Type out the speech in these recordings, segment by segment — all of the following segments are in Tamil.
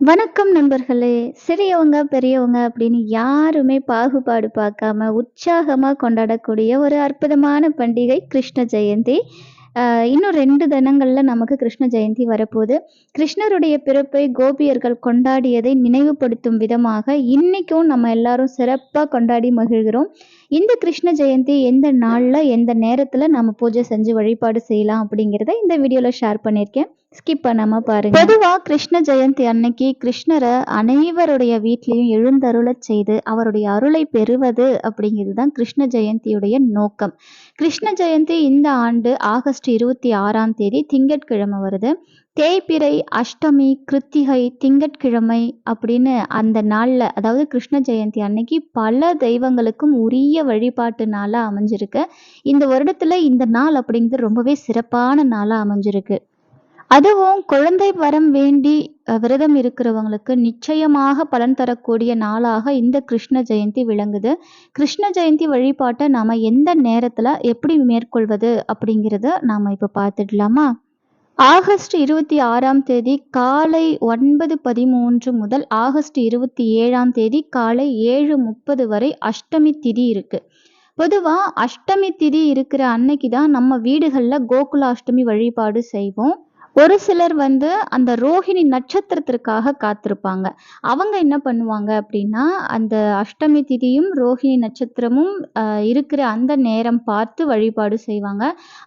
வணக்கம் நண்பர்களே! சிறியவங்க, பெரியவங்க அப்படின்னு யாருமே பாகுபாடு பார்க்காம உற்சாகமாக கொண்டாடக்கூடிய ஒரு அற்புதமான பண்டிகை கிருஷ்ண ஜெயந்தி. இன்னும் ரெண்டு தினங்களில் நமக்கு கிருஷ்ண ஜெயந்தி வரப்போகுது கிருஷ்ணருடைய பிறப்பை கோபியர்கள் கொண்டாடியதை நினைவுபடுத்தும் விதமாக இன்னைக்கும் நம்ம எல்லாரும் சிறப்பாக கொண்டாடி மகிழ்கிறோம். இந்த கிருஷ்ண ஜெயந்தி எந்த நாள்ல, எந்த நேரத்துல நம்ம பூஜை செஞ்சு வழிபாடு செய்யலாம் அப்படிங்கிறத இந்த வீடியோல ஷேர் பண்ணியிருக்கேன். ஸ்கிப் பண்ணாம பாருங்க. பொதுவா கிருஷ்ண ஜெயந்தி அன்னைக்கு கிருஷ்ணரை அனைவருடைய வீட்லயும் எழுந்தருளை செய்து, அவருடைய அருளை பெறுவது அப்படிங்கிறது தான் கிருஷ்ண ஜெயந்தியுடைய நோக்கம். கிருஷ்ண ஜெயந்தி இந்த ஆண்டு ஆகஸ்ட் 26ஆம் தேதி திங்கட்கிழமை வருது. தேய்பிறை, அஷ்டமி, கிருத்திகை, திங்கட்கிழமை அப்படின்னு அந்த நாளில் அதாவது கிருஷ்ண ஜெயந்தி அன்னைக்கு பல தெய்வங்களுக்கும் உரிய வழிபாட்டு நாளாக அமைஞ்சிருக்கு. இந்த வருடத்தில் இந்த நாள் அப்படிங்கிறது ரொம்பவே சிறப்பான நாளாக அமைஞ்சிருக்கு. அதுவும் குழந்தை வரம் வேண்டி விரதம் இருக்கிறவங்களுக்கு நிச்சயமாக பலன் தரக்கூடிய நாளாக இந்த கிருஷ்ண ஜெயந்தி விளங்குது. கிருஷ்ண ஜெயந்தி வழிபாட்டை நாம் எந்த நேரத்தில் எப்படி மேற்கொள்வது அப்படிங்கிறத நாம் இப்போ பார்த்துடலாமா? ஆகஸ்ட் 26ஆம் தேதி காலை 9:13 முதல் ஆகஸ்ட் 27ஆம் தேதி காலை 7:30 வரை அஷ்டமி திதி இருக்கு. பொதுவாக அஷ்டமி திதி இருக்கிற அன்னைக்கு தான் நம்ம வீடுகள்ல கோகுலாஷ்டமி வழிபாடு செய்வோம். ஒரு சிலர் வந்து அந்த ரோஹிணி நட்சத்திரத்திற்காக காத்திருப்பாங்க. அவங்க என்ன பண்ணுவாங்க அப்படின்னா, அந்த அஷ்டமி திதியும், ரோஹிணி நட்சத்திரமும் இருக்கிற அந்த நேரம் பார்த்து வழிபாடு செய்வாங்க.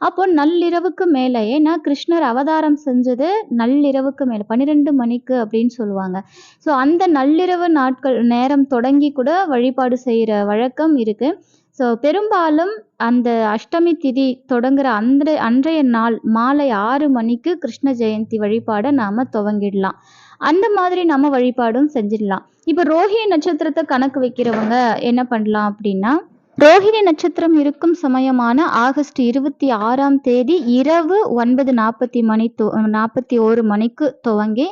அப்போ நள்ளிரவுக்கு மேலே ஏன்னா கிருஷ்ணர் அவதாரம் செஞ்சது நள்ளிரவுக்கு மேலே பன்னிரெண்டு மணிக்கு அப்படின்னு சொல்லுவாங்க. ஸோ அந்த நள்ளிரவு நாட்கள் நேரம் தொடங்கி கூட வழிபாடு செய்கிற வழக்கம் இருக்குது ஸோ பெரும்பாலும் அந்த அஷ்டமி திதி தொடங்குற அந்த அன்றைய நாள் மாலை ஆறு மணிக்கு கிருஷ்ண ஜெயந்தி வழிபாடை நாம துவங்கிடலாம். அந்த மாதிரி நம்ம வழிபாடும் செஞ்சிடலாம். இப்போ ரோஹிணி நட்சத்திரத்தை கணக்கு வைக்கிறவங்க என்ன பண்ணலாம் அப்படின்னா, ரோஹிணி நட்சத்திரம் இருக்கும் சமயமான ஆகஸ்ட் 26ஆம் தேதி இரவு 9:40 மணி தொ 41 மணிக்கு துவங்கி,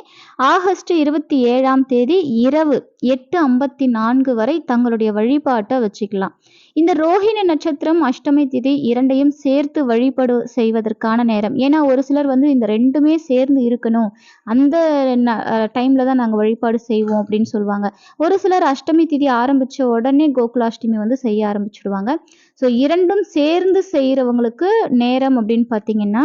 ஆகஸ்ட் 27ஆம் தேதி இரவு 8:54 வரை தங்களுடைய வழிபாட்டை வச்சுக்கலாம். இந்த ரோஹிணி நட்சத்திரம், அஷ்டமி திதி இரண்டையும் சேர்த்து வழிபாடு செய்வதற்கான நேரம். ஏன்னா ஒரு சிலர் வந்து இந்த ரெண்டுமே சேர்ந்து இருக்கணும். அந்த டைம்ல தான் நாங்கள் வழிபாடு செய்வோம் அப்படின்னு சொல்லுவாங்க. ஒரு சிலர் அஷ்டமி திதி ஆரம்பிச்ச உடனே கோகுலாஷ்டமி வந்து செய்ய ஆரம்பிச்சுடுவாங்க. ஸோ இரண்டும் சேர்ந்து செய்கிறவங்களுக்கு நேரம் அப்படின்னு பார்த்தீங்கன்னா,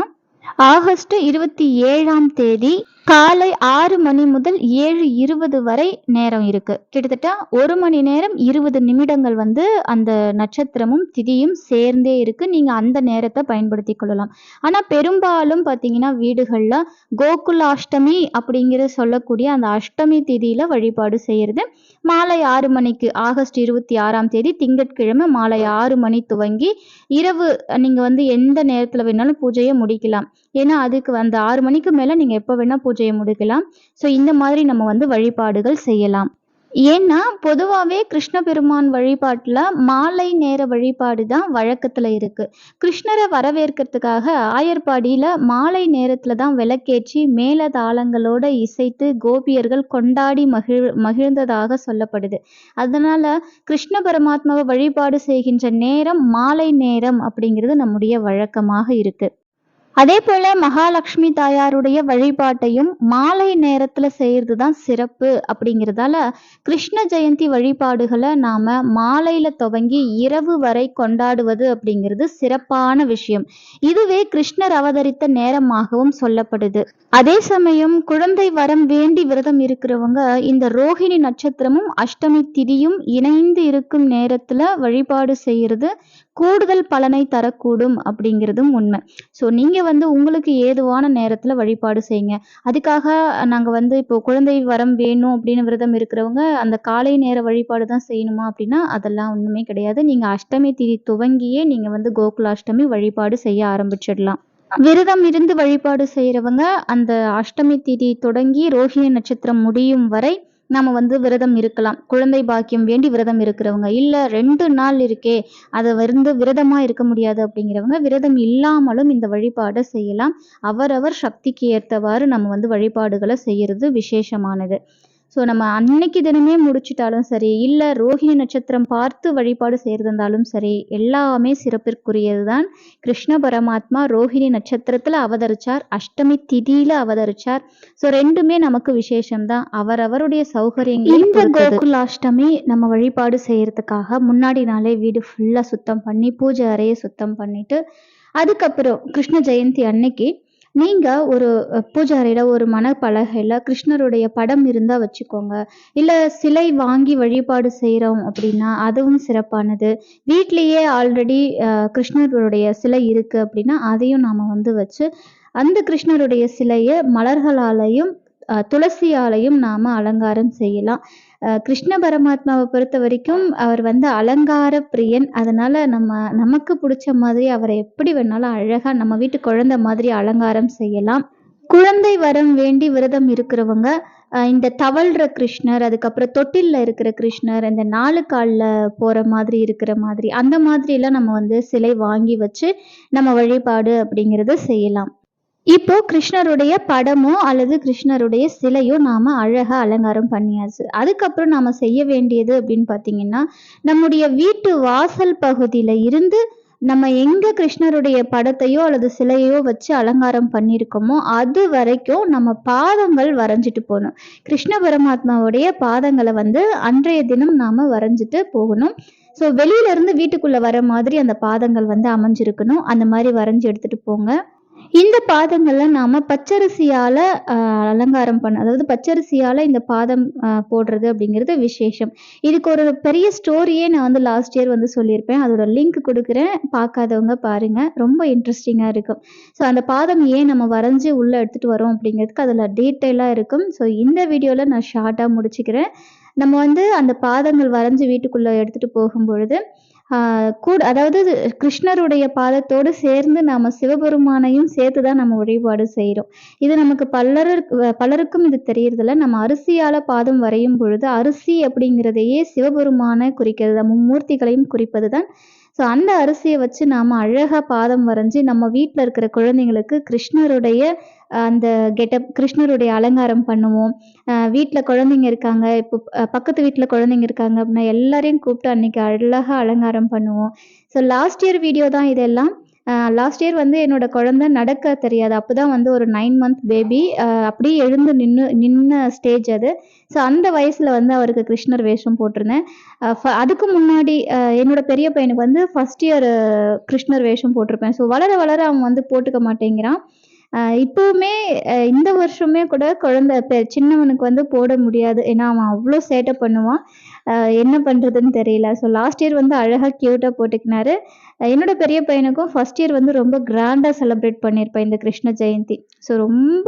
ஆகஸ்ட் 27ஆம் தேதி காலை ஆறு மணி முதல் 7:20 வரை நேரம் இருக்கு. கிட்டத்தட்ட ஒரு மணி நேரம் 20 நிமிடங்கள் வந்து அந்த நட்சத்திரமும், திதியும் சேர்ந்தே இருக்கு. நீங்க அந்த நேரத்தை பயன்படுத்திக் கொள்ளலாம். ஆனா பெரும்பாலும் பார்த்தீங்கன்னா, வீடுகள்ல கோகுலாஷ்டமி அப்படிங்கிற சொல்லக்கூடிய அந்த அஷ்டமி திதியில வழிபாடு செய்யறது. மாலை ஆறு மணிக்கு ஆகஸ்ட் 26ஆம் தேதி திங்கட்கிழமை மாலை ஆறு மணி துவங்கி, இரவு நீங்க வந்து எந்த நேரத்துல வேணாலும் பூஜையை முடிக்கலாம். ஏன்னா அதுக்கு அந்த ஆறு மணிக்கு மேல நீங்க எப்ப வேணா பூஜையை முடிக்கலாம். ஸோ இந்த மாதிரி நம்ம வந்து வழிபாடுகள் செய்யலாம். ஏன்னா பொதுவாகவே கிருஷ்ண பெருமான் வழிபாட்டில் மாலை நேர வழிபாடு தான் வழக்கத்தில் இருக்குது கிருஷ்ணரை வரவேற்கிறதுக்காக ஆயர்பாடியில் மாலை நேரத்தில் தான் விளக்கேற்றி மேல தாளங்களோட இசைத்து கோபியர்கள் கொண்டாடி மகிழ் மகிழ்ந்ததாக சொல்லப்படுது. அதனால் கிருஷ்ண பரமாத்மாவை வழிபாடு செய்கின்ற நேரம் மாலை நேரம் அப்படிங்கிறது நம்முடைய வழக்கமாக அதே போல மகாலட்சுமி தாயாருடைய வழிபாட்டையும் மாலை நேரத்துல செய்யறது தான் சிறப்பு அப்படிங்கிறதால, கிருஷ்ண ஜெயந்தி வழிபாடுகளை நாம மாலையில துவங்கி இரவு வரை கொண்டாடுவது அப்படிங்கிறது சிறப்பான விஷயம். இதுவே கிருஷ்ணர் அவதரித்த நேரமாகவும் சொல்லப்படுது. அதே சமயம் குழந்தை வரம் வேண்டி விரதம் இருக்கிறவங்க இந்த ரோஹிணி நட்சத்திரமும், அஷ்டமி திதியும் இணைந்து இருக்கும் நேரத்துல வழிபாடு செய்யறது கூடுதல் பலனை தரக்கூடும் அப்படிங்கிறதும் உண்மை. ஸோ நீங்கள் வந்து உங்களுக்கு ஏதுவான நேரத்தில் வழிபாடு செய்யுங்க. அதுக்காக நாங்கள் வந்து இப்போ குழந்தை வரம் வேணும் அப்படின்னு விரதம் இருக்கிறவங்க, அந்த காலை நேர வழிபாடு தான் செய்யணுமா அப்படின்னா, அதெல்லாம் ஒன்றுமே கிடையாது. நீங்கள் அஷ்டமி திதி துவங்கியே நீங்கள் வந்து கோகுலாஷ்டமி வழிபாடு செய்ய ஆரம்பிச்சிடலாம். விரதம் இருந்து வழிபாடு செய்கிறவங்க அந்த அஷ்டமி திதி தொடங்கி ரோஹிணி நட்சத்திரம் முடியும் வரை நம்ம வந்து விரதம் இருக்கலாம். குழந்தை பாக்கியம் வேண்டி விரதம் இருக்கிறவங்க. இல்ல ரெண்டு நாள் இருக்கே, அத வந்து விரதமா இருக்க முடியாது அப்படிங்கிறவங்க, விரதம் இல்லாமலும் இந்த வழிபாடை செய்யலாம். அவரவர் சக்திக்கு ஏற்றவாறு நம்ம வந்து வழிபாடுகளை செய்யறது விசேஷமானது. ஸோ நம்ம அன்னைக்கு தினமே முடிச்சிட்டாலும் சரி இல்லை ரோஹிணி நட்சத்திரம் பார்த்து வழிபாடு செய்கிறதாலும் சரி எல்லாமே சிறப்பிற்குரியது தான் கிருஷ்ண பரமாத்மா ரோஹிணி நட்சத்திரத்தில் அவதரிச்சார். அஷ்டமி திதியில் அவதரிச்சார். ஸோ ரெண்டுமே நமக்கு விசேஷம்தான். அவரவருடைய சௌகரியங்கள் இந்த கோகுலாஷ்டமி நம்ம வழிபாடு செய்யறதுக்காக முன்னாடி நாளே வீடு ஃபுல்லாக சுத்தம் பண்ணி பூஜை அறையை சுத்தம் பண்ணிட்டு அதுக்கப்புறம் கிருஷ்ண ஜெயந்தி அன்னைக்கு நீங்கள் ஒரு பூஜாரியில் ஒரு மணப்பலகையில் கிருஷ்ணருடைய படம் இருந்தால் வச்சுக்கோங்க. இல்லை சிலை வாங்கி வழிபாடு செய்கிறோம் அப்படின்னா அதுவும் சிறப்பானது. வீட்லேயே ஆல்ரெடி கிருஷ்ணருடைய சிலை இருக்குது அப்படின்னா அதையும் நாம் வந்து வச்சு அந்த கிருஷ்ணருடைய சிலையை மலர்களாலையும் துளசியாலையும் நாம் அலங்காரம் செய்யலாம். கிருஷ்ண பரமாத்மாவை பொறுத்த வரைக்கும் அவர் வந்து அலங்கார பிரியன். அதனால நம்ம நமக்கு பிடிச்ச மாதிரி அவரை எப்படி வேணாலும் அழகாக நம்ம வீட்டு குழந்தை மாதிரி அலங்காரம் செய்யலாம். குழந்தை வரம் வேண்டி விரதம் இருக்கிறவங்க இந்த தவழ்ற கிருஷ்ணர் அதுக்கப்புறம் தொட்டில்ல இருக்கிற கிருஷ்ணர் இந்த நாலு காலில் போகிற மாதிரி இருக்கிற மாதிரி அந்த மாதிரிலாம் நம்ம வந்து சிலை வாங்கி வச்சு நம்ம வழிபாடு அப்படிங்கிறத செய்யலாம். இப்போ கிருஷ்ணருடைய படமோ அல்லது கிருஷ்ணருடைய சிலையோ நாம அழகா அலங்காரம் பண்ணியாச்சு. அதுக்கப்புறம் நாம செய்ய வேண்டியது அப்படின்னு பார்த்தீங்கன்னா நம்முடைய வீட்டு வாசல் பகுதியில இருந்து நம்ம எங்க கிருஷ்ணருடைய படத்தையோ அல்லது சிலையோ வச்சு அலங்காரம் பண்ணியிருக்கோமோ அது வரைக்கும் நம்ம பாதங்கள் வரைஞ்சிட்டு போகணும். கிருஷ்ண பரமாத்மாவுடைய பாதங்களை வந்து அன்றைய தினம் நாம வரைஞ்சிட்டு போகணும். ஸோ வெளியில இருந்து வீட்டுக்குள்ள வர மாதிரி அந்த பாதங்கள் வந்து அமைஞ்சிருக்கணும். அந்த மாதிரி வரைஞ்சி எடுத்துட்டு போங்க. இந்த பாதங்கள்ல நாம பச்சரிசியால அலங்காரம் பண்ண அதாவது பச்சரிசியால இந்த பாதம் போடுறது அப்படிங்கிறது விசேஷம். இதுக்கு ஒரு பெரிய ஸ்டோரியே நான் வந்து லாஸ்ட் இயர் வந்து சொல்லியிருப்பேன். அதோட லிங்க் கொடுக்குறேன். பார்க்காதவங்க பாருங்க. ரொம்ப இன்ட்ரெஸ்டிங்காக இருக்கும். ஸோ அந்த பாதம் ஏன் நம்ம வரைஞ்சி உள்ளே எடுத்துகிட்டு வரோம் அப்படிங்கிறதுக்கு அதில் டீட்டெயிலாக இருக்கும். ஸோ இந்த வீடியோவில் நான் ஷார்ட்டாக முடிச்சுக்கிறேன். நம்ம வந்து அந்த பாதங்கள் வரைஞ்சி வீட்டுக்குள்ளே எடுத்துகிட்டு போகும்பொழுது பொழுது கூட அதாவது கிருஷ்ணருடைய பாதத்தோடு சேர்ந்து நாம் சிவபெருமானையும் சேர்த்து தான் நம்ம வழிபாடு செய்கிறோம் இது நமக்கு பலர் பலருக்கும் இது தெரியறதில்ல நம்ம அரிசியால் பாதம் வரையும் பொழுது அரிசி அப்படிங்கிறதையே சிவபெருமானை குறிக்கிறது தான். மும்மூர்த்திகளையும் குறிப்பது தான் ஸோ அந்த அரிசியை வச்சு நாம் அழகாக பாதம் வரைஞ்சி நம்ம வீட்டில் இருக்கிற குழந்தைங்களுக்கு கிருஷ்ணருடைய அந்த கெட்டப் கிருஷ்ணருடைய அலங்காரம் பண்ணுவோம். வீட்டில் குழந்தைங்க இருக்காங்க இப்போ பக்கத்து வீட்டில் குழந்தைங்க இருக்காங்க அப்படின்னா எல்லாரையும் கூப்பிட்டு அன்னைக்கு அழகாக அலங்காரம் பண்ணுவோம். ஸோ லாஸ்ட் இயர் வீடியோ தான் இதெல்லாம். லாஸ்ட் இயர் வந்து என்னோட குழந்தை நடக்க தெரியாது. அப்போ தான் வந்து ஒரு நைன் மந்த் பேபி அப்படியே எழுந்து நின்று நின்ன ஸ்டேஜ் அது. ஸோ அந்த வயசில் வந்து அவருக்கு கிருஷ்ணர் வேஷம் போட்டிருந்தேன். அதுக்கு முன்னாடி என்னோட பெரிய பையனுக்கு வந்து ஃபஸ்ட் இயர் கிருஷ்ணர் வேஷம் போட்டிருப்பேன். ஸோ வளர வளர அவன் வந்து போட்டுக்க மாட்டேங்கிறான். இப்போவுமே இந்த வருஷமே கூட குழந்தை சின்னவனுக்கு வந்து போட முடியாது. ஏன்னா அவன் அவ்வளோ சேட்டை பண்ணுவான். என்ன பண்ணுறதுன்னு தெரியல. ஸோ லாஸ்ட் இயர் வந்து அழகாக க்யூட்டாக போட்டுக்கினாரு. என்னோட பெரிய பையனுக்கும் ஃபர்ஸ்ட் இயர் வந்து ரொம்ப கிராண்டாக செலிப்ரேட் பண்ணியிருப்பேன் இந்த கிருஷ்ண ஜெயந்தி. ஸோ ரொம்ப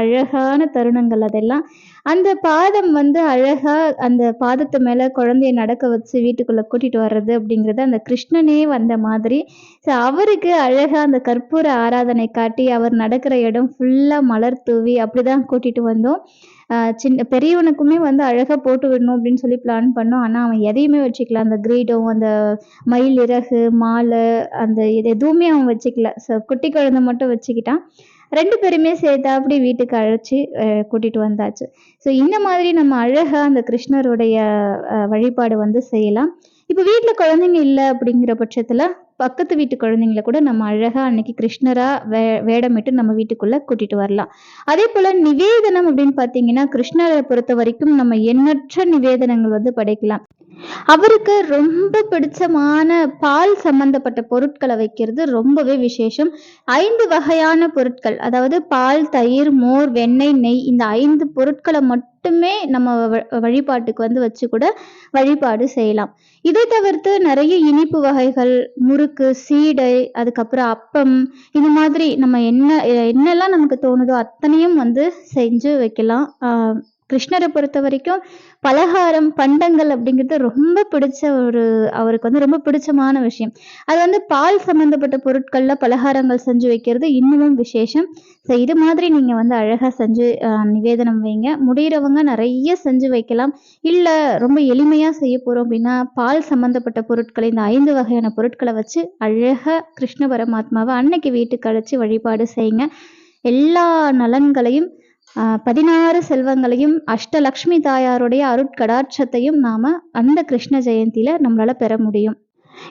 அழகான தருணங்கள் அதெல்லாம். அந்த பாதம் வந்து அழகாக அந்த பாதத்து மேலே குழந்தைய நடக்க வச்சு வீட்டுக்குள்ளே கூட்டிகிட்டு வர்றது அப்படிங்கிறது அந்த கிருஷ்ணனே வந்த மாதிரி. ஸோ அவருக்கு அழகாக அந்த கற்பூர ஆராதனை காட்டி அவர் நடக்கிற இடம் ஃபுல்லாக மலர் தூவி அப்படிதான் கூட்டிகிட்டு வந்தோம். சின்ன பெரியவனுக்குமே வந்து அழகாக போட்டு விடணும் அப்படின்னு சொல்லி பிளான் பண்ணோம். ஆனால் அவன் எதையுமே வச்சுக்கல. அந்த கிரீடம் அந்த மயில் இறகு மாலை அந்த இது எதுவுமே அவன் வச்சுக்கல. ஸோ குட்டி குழந்தை மட்டும் வச்சுக்கிட்டான். ரெண்டு பேருமே சேர்த்து அப்படி வீட்டுக்கு அழைச்சி கூட்டிகிட்டு கூட்டிட்டு வந்தாச்சு. ஸோ இந்த மாதிரி நம்ம அழகா அந்த கிருஷ்ணருடைய வழிபாடு வந்து செய்யலாம். இப்போ வீட்டில் குழந்தைங்க இல்லை அப்படிங்கிற பட்சத்தில் பக்கத்து வீட்டு குழந்தைங்கள கூட நம்ம அழகா அன்னைக்கு கிருஷ்ணரா வே வேடமிட்டு நம்ம வீட்டுக்குள்ள கூட்டிட்டு வரலாம். அதே போல நிவேதனம் அப்படின்னு பார்த்தீங்கன்னா கிருஷ்ணரை பொறுத்த வரைக்கும் நம்ம எண்ணற்ற நிவேதனங்கள் வந்து படைக்கலாம். அவருக்கு ரொம்ப பிடிச்சமான பால் சம்பந்தப்பட்ட பொருட்களை வைக்கிறது ரொம்பவே விசேஷம். ஐந்து வகையான பொருட்கள் அதாவது பால் தயிர் மோர் வெண்ணெய் நெய் இந்த ஐந்து பொருட்களை மட்டுமே நம்ம வ- வழிபாட்டுக்கு வந்து வச்சு கூட வழிபாடு செய்யலாம். இதை தவிர்த்து நிறைய இனிப்பு வகைகள் முறுக்கு சீடை அதுக்கப்புறம் அப்பம் இது மாதிரி நம்ம என்ன என்னெல்லாம் நமக்கு தோணுதோ அத்தனையும் வந்து செஞ்சு வைக்கலாம். ஆஹ் கிருஷ்ணரை பொறுத்த வரைக்கும் பலகாரம் பண்டங்கள் அப்படிங்கிறது ரொம்ப பிடிச்ச ஒரு அவருக்கு வந்து ரொம்ப பிடிச்சமான விஷயம். அது வந்து பால் சம்பந்தப்பட்ட பொருட்கள்ல பலகாரங்கள் செஞ்சு வைக்கிறது இன்னமும் விசேஷம். ஸோ இது மாதிரி நீங்க வந்து அழகா செஞ்சு நிவேதனம் வைங்க. முடிகிறவங்க நிறைய செஞ்சு வைக்கலாம். இல்ல ரொம்ப எளிமையா செய்ய போறோம் அப்படின்னா பால் சம்பந்தப்பட்ட பொருட்களை இந்த ஐந்து வகையான பொருட்களை வச்சு அழகா கிருஷ்ண பரமாத்மாவை அன்னைக்கு வீட்டுக்கு அழைச்சி வழிபாடு செய்யுங்க. எல்லா நலன்களையும் பதினாறு செல்வங்களையும் அஷ்டலக்ஷ்மி தாயாருடைய அருட்கடாட்சத்தையும் நாம் அந்த கிருஷ்ண ஜெயந்தியில் நம்மளால் பெற முடியும்.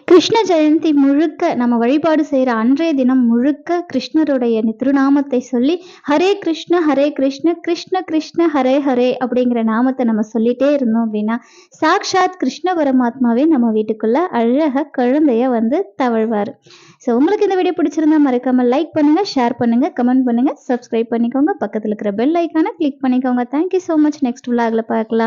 கிருஷ்ண ஜெயந்தி முழுக்க நம்ம வழிபாடு செய்கிற அன்றைய தினம் முழுக்க கிருஷ்ணருடைய திருநாமத்தை சொல்லி ஹரே கிருஷ்ண ஹரே கிருஷ்ண கிருஷ்ண கிருஷ்ண ஹரே ஹரே அப்படிங்கிற நாமத்தை நம்ம சொல்லிட்டே இருந்தோம் அப்படின்னா சாக்ஷாத் கிருஷ்ண பரமாத்மாவே நம்ம வீட்டுக்குள்ள அழக குழந்தைய வந்து தவழ்வார். ஸோ உங்களுக்கு இந்த வீடியோ பிடிச்சிருந்தா மறக்காம லைக் பண்ணுங்க ஷேர் பண்ணுங்க கமெண்ட் பண்ணுங்க சப்ஸ்கிரைப் பண்ணிக்கோங்க பக்கத்தில் இருக்கிற பெல் ஐக்கான கிளிக் பண்ணிக்கோங்க. தேங்க்யூ ஸோ மச் நெக்ஸ்ட் விழாவில் பார்க்கலாம்.